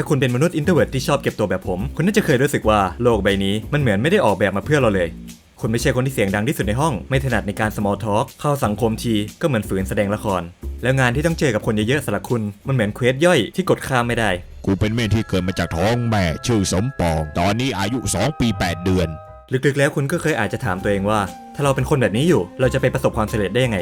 ถ้าคุณเป็นมนุษย์อินโทรเวิร์ดที่ชอบเก็บตัวแบบผม คุณน่าจะเคยรู้สึกว่าโลกใบนี้มันเหมือนไม่ได้ออกแบบมาเพื่อเราเลย คุณไม่ใช่คนที่เสียงดังที่สุดในห้อง ไม่ถนัดในการ small talk เข้าสังคมทีก็เหมือนฝืนแสดงละคร แล้วงานที่ต้องเจอกับคนเยอะๆสำหรับคุณมันเหมือนเควสย่อยที่กดข้ามไม่ได้ กูเป็นเม่ที่เกิดมาจากท้องแม่ชื่อสมปอง ตอนนี้อายุ 2 ปี 8 เดือน ลึกๆ แล้วคุณก็เคยอาจจะถามตัวเองว่า ถ้าเราเป็นคนแบบนี้อยู่ เราจะไปประสบความสำเร็จได้ยังไง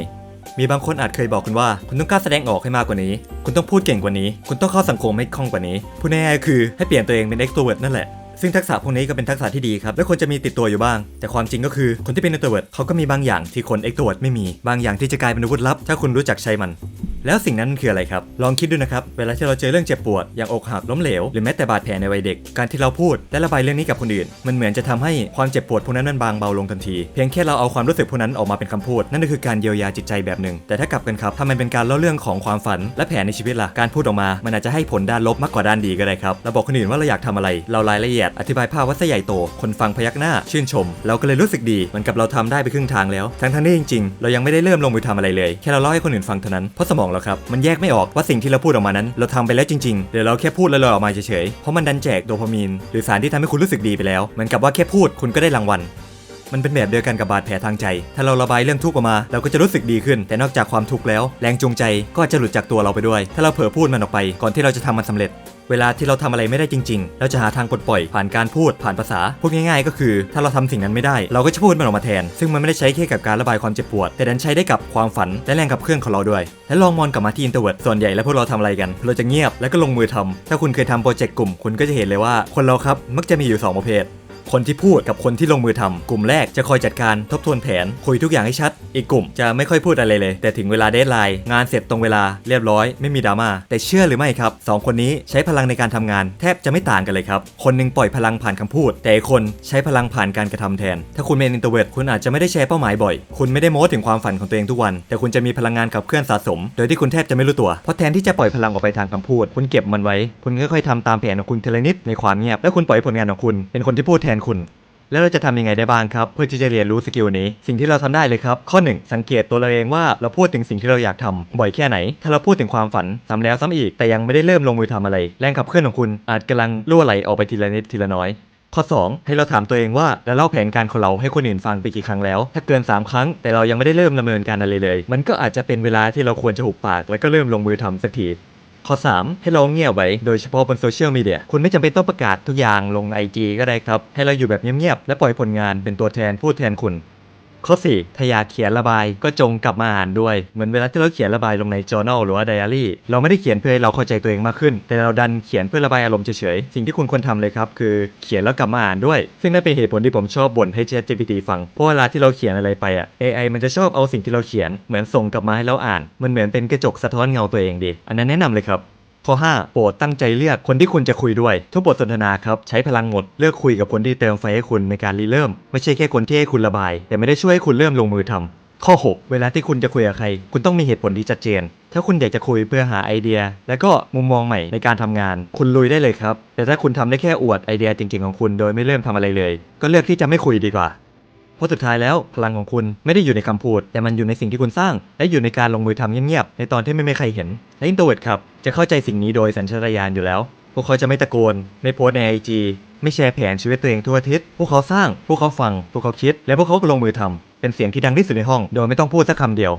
มีบางคนอาจเคยบอกคุณว่า คุณต้องกล้าแสดงออกให้มากกว่านี้ คุณต้องพูดเก่งกว่านี้ คุณต้องเข้าสังคมให้คล่องกว่านี้ พูดง่ายๆคือให้เปลี่ยนตัวเองเป็น extrovert นั่นแหละซึ่งทักษะพวกนี้ก็เป็นทักษะที่ดีครับ และควรจะมีติดตัวอยู่บ้าง แต่ความจริงก็คือคนที่เป็น introvert เขาก็มีบางอย่างที่คน extrovert ไม่มี บางอย่างที่จะกลายเป็นอาวุธลับ ถ้าคุณรู้จักใช้มัน แล้วสิ่งนั้นคืออะไรครับ ลองคิดดูนะครับ เวลาที่เราเจอเรื่องเจ็บปวด อย่างอกหักล้มเหลว หรือแม้แต่บาดแผลในวัยเด็ก การที่เราพูดและระบายเรื่องนี้กับคนอื่น มันเหมือนจะทำให้ความเจ็บปวดพวกนั้นมันบางเบาลงทันที เพียงแค่เราเอาความรู้สึกพวกนั้นออกมาเป็นคำพูด นั่นก็คือการเยียวยาจิตใจแบบหนึ่ง แต่ถ้ากลับกันครับ ถ้ามันเป็นการเล่าเรื่องของความฝันและแผนในชีวิตล่ะ การพูดออกมา มันอาจจะให้ผลด้านลบมากกว่าด้านดีก็ได้ครับ เราบอกคนอื่นว่าเราอยากทำอะไร เรารายละเอียด อธิบายภาพว่าซะใหญ่โต คนฟังพยักหน้า ชื่นชม เราก็เลยรู้สึกดีเหมือนกับเราทำได้ไปครึ่งทางแล้ว ทั้งทั้งๆที่จริง ๆ เรายังไม่ได้เริ่มลงมือทำอะไรเลย แค่เราเล่าให้คนอื่นฟังเท่านั้น เพราะสมองเราครับ มันแยกไม่ออกว่าสิ่งที่เราพูดออกมานั้น เราทำไปแล้วจริงๆ หรือเราแค่พูดแล้วลอยออกมาเฉยๆ เพราะมันดันแจกโดพามีน หรือสารที่ทำให้คุณรู้สึกดีไปแล้ว เหมือนกับว่าแค่พูดคุณก็ได้รางวัลมันเป็นแบบเดียวกันกับบาดแผลทางใจ ถ้าเราระบายเรื่องทุกข์ออกมา เราก็จะรู้สึกดีขึ้น แต่นอกจากความทุกข์แล้ว แรงจูงใจก็จจะหลุดจากตัวเราไปด้วย ถ้าเราเผลอพูดมันออกไป ก่อนที่เราจะทำมันสำเร็จ เวลาที่เราทำอะไรไม่ได้จริงๆ เราจะหาทางปลดปล่อยผ่านการพูดผ่านภาษา พูดง่ายๆ ก็คือ ถ้าเราทำสิ่งนั้นไม่ได้ เราก็จะพูดมันออกมาแทน ซึ่งมันไม่ได้ใช้แค่กับการระบายความเจ็บปวด แต่ดันใช้ได้กับความฝันและแรงขับเคลื่อนของเราด้วย และลองมองกลับมาที่อินเตอร์เวิร์ดส่วนใหญ่แล้วพวกเราทำอะไรกัน เราจะเงียบแล้วก็ลงมือทำถ้าคุณเคยทำโปรเจกต์กลุ่ม คุณก็จะเห็นเลยว่า คนเราครับมักจะมีอยู่สองประเภท คนที่พูดกับคนที่ลงมือทำกลุ่มแรกจะคอยจัดการทบทวนแผน คุยทุกอย่างให้ชัด อีกกลุ่มจะไม่ค่อยพูดอะไรเลย แต่ถึงเวลาเดทไลน์งานเสร็จตรงเวลาเรียบร้อยไม่มีดราม่าแต่เชื่อหรือไม่ครับสองคนนี้ใช้พลังในการทำงาน แทบจะไม่ต่างกันเลยครับ คนหนึงปล่อยพลังผ่านคำพูด แต่อีกคนใช้พลังผ่านการกระทำแทน ถ้าคุณเป็นอินโทรเวิร์ดคุณอาจจะไม่ได้แชร์เป้าหมายบ่อย คุณไม่ได้โม้ถึงความฝันของตัวเองทุกวัน แต่คุณจะมีพลังงานขับเคลื่อนสะสม โดยที่คุณแทบจะไม่รู้ตัวเพราะแทนที่จะปล่อยพลังออกไปทางคำพูด คุณเก็บมันไว้ คุณค่อยๆทำตามแผนของคุณทีละนิดในความเงียบ และคุณปล่อยผลงานของคุณเป็นคนที่พูดแทนคุณ แล้วเราจะทำยังไงได้บ้างครับ เพื่อที่จะเรียนรู้สกิลนี้ สิ่งที่เราทำได้เลยครับ ข้อ 1 สังเกตตัวเราเองว่าเราพูดถึงสิ่งที่เราอยากทำบ่อยแค่ไหน ถ้าเราพูดถึงความฝันซ้ำแล้วซ้ำอีก แต่ยังไม่ได้เริ่มลงมือทำอะไร แรงขับเคลื่อนของคุณอาจกำลังรั่วไหลออกไปทีละนิดทีละน้อยข้อ 2 ให้เราถามตัวเองว่าแล้วเล่าแผนการของเราให้คนอื่นฟังไปกี่ครั้งแล้ว ถ้าเกิน 3 ครั้ง แต่เรายังไม่ได้เริ่มดำเนินการอะไรเลย มันก็อาจจะเป็นเวลาที่เราควรจะหุบปาก แล้วก็เริ่มลงมือทำสักที ข้อ 3 ให้เราเงียบไว้โดยเฉพาะบนโซเชียลมีเดียคุณไม่จำเป็นต้องประกาศทุกอย่างลง IG ก็ได้ครับ ให้เราอยู่แบบเงียบๆ และปล่อยผลงานเป็นตัวแทนพูดแทนคุณ ข้อ4ถ้าอยากเขียนระบายก็จงกลับมาอ่านด้วย เหมือนเวลาที่เราเขียนระบายลงใน journal หรือว่า diary เราไม่ได้เขียนเพื่อให้เราเข้าใจตัวเองมากขึ้น แต่เราดันเขียนเพื่อระบายอารมณ์เฉยๆ สิ่งที่คุณควรทำเลยครับคือเขียนแล้วกลับมาอ่านด้วย ซึ่งนั่นเป็นเหตุผลที่ผมชอบบ่นให้ ChatGPT ฟัง เพราะเวลาที่เราเขียนอะไรไปอะ AI มันจะชอบเอาสิ่งที่เราเขียนเหมือนส่งกลับมาให้เราอ่าน มันเหมือนเป็นกระจกสะท้อนเงาตัวเองดี อันนั้นแนะนำเลยครับ ข้อ 5 โปรดตั้งใจเลือกคนที่คุณจะคุยด้วย ทุกบทสนทนาครับ ใช้พลังหมด เลือกคุยกับคนที่เติมไฟให้คุณในการรีเริ่ม ไม่ใช่แค่คนที่ให้คุณระบาย แต่ไม่ได้ช่วยให้คุณเริ่มลงมือทำข้อ 6 เวลาที่คุณจะคุยกับใคร คุณต้องมีเหตุผลที่ชัดเจน ถ้าคุณอยากจะคุยเพื่อหาไอเดีย และก็มุมมองใหม่ในการทำงาน คุณลุยได้เลยครับ แต่ถ้าคุณทำได้แค่อวดไอเดียจริง ๆของคุณ โดยไม่เริ่มทำอะไรเลย ก็เลือกที่จะไม่คุยดีกว่า เพราะสุดท้ายแล้วพลังของคุณไม่ได้อยู่ในคำพูด แต่มันอยู่ในสิ่งที่คุณสร้าง และอยู่ในการลงมือทำเงียบๆในตอนที่ไม่มีใครเห็น และอินโทรเวิร์ดครับจะเข้าใจสิ่งนี้โดยสัญชาตญาณอยู่แล้ว พวกเขาจะไม่ตะโกนไม่โพสในไอจีไม่แชร์แผนชีวิตตัวเองทั่วอาทิศพวกเขาสร้าง พวกเขาฟัง พวกเขาคิด และพวกเขาก็ลงมือทำเป็นเสียงที่ดังที่สุดในห้อง โดยไม่ต้องพูดสักคำเดียว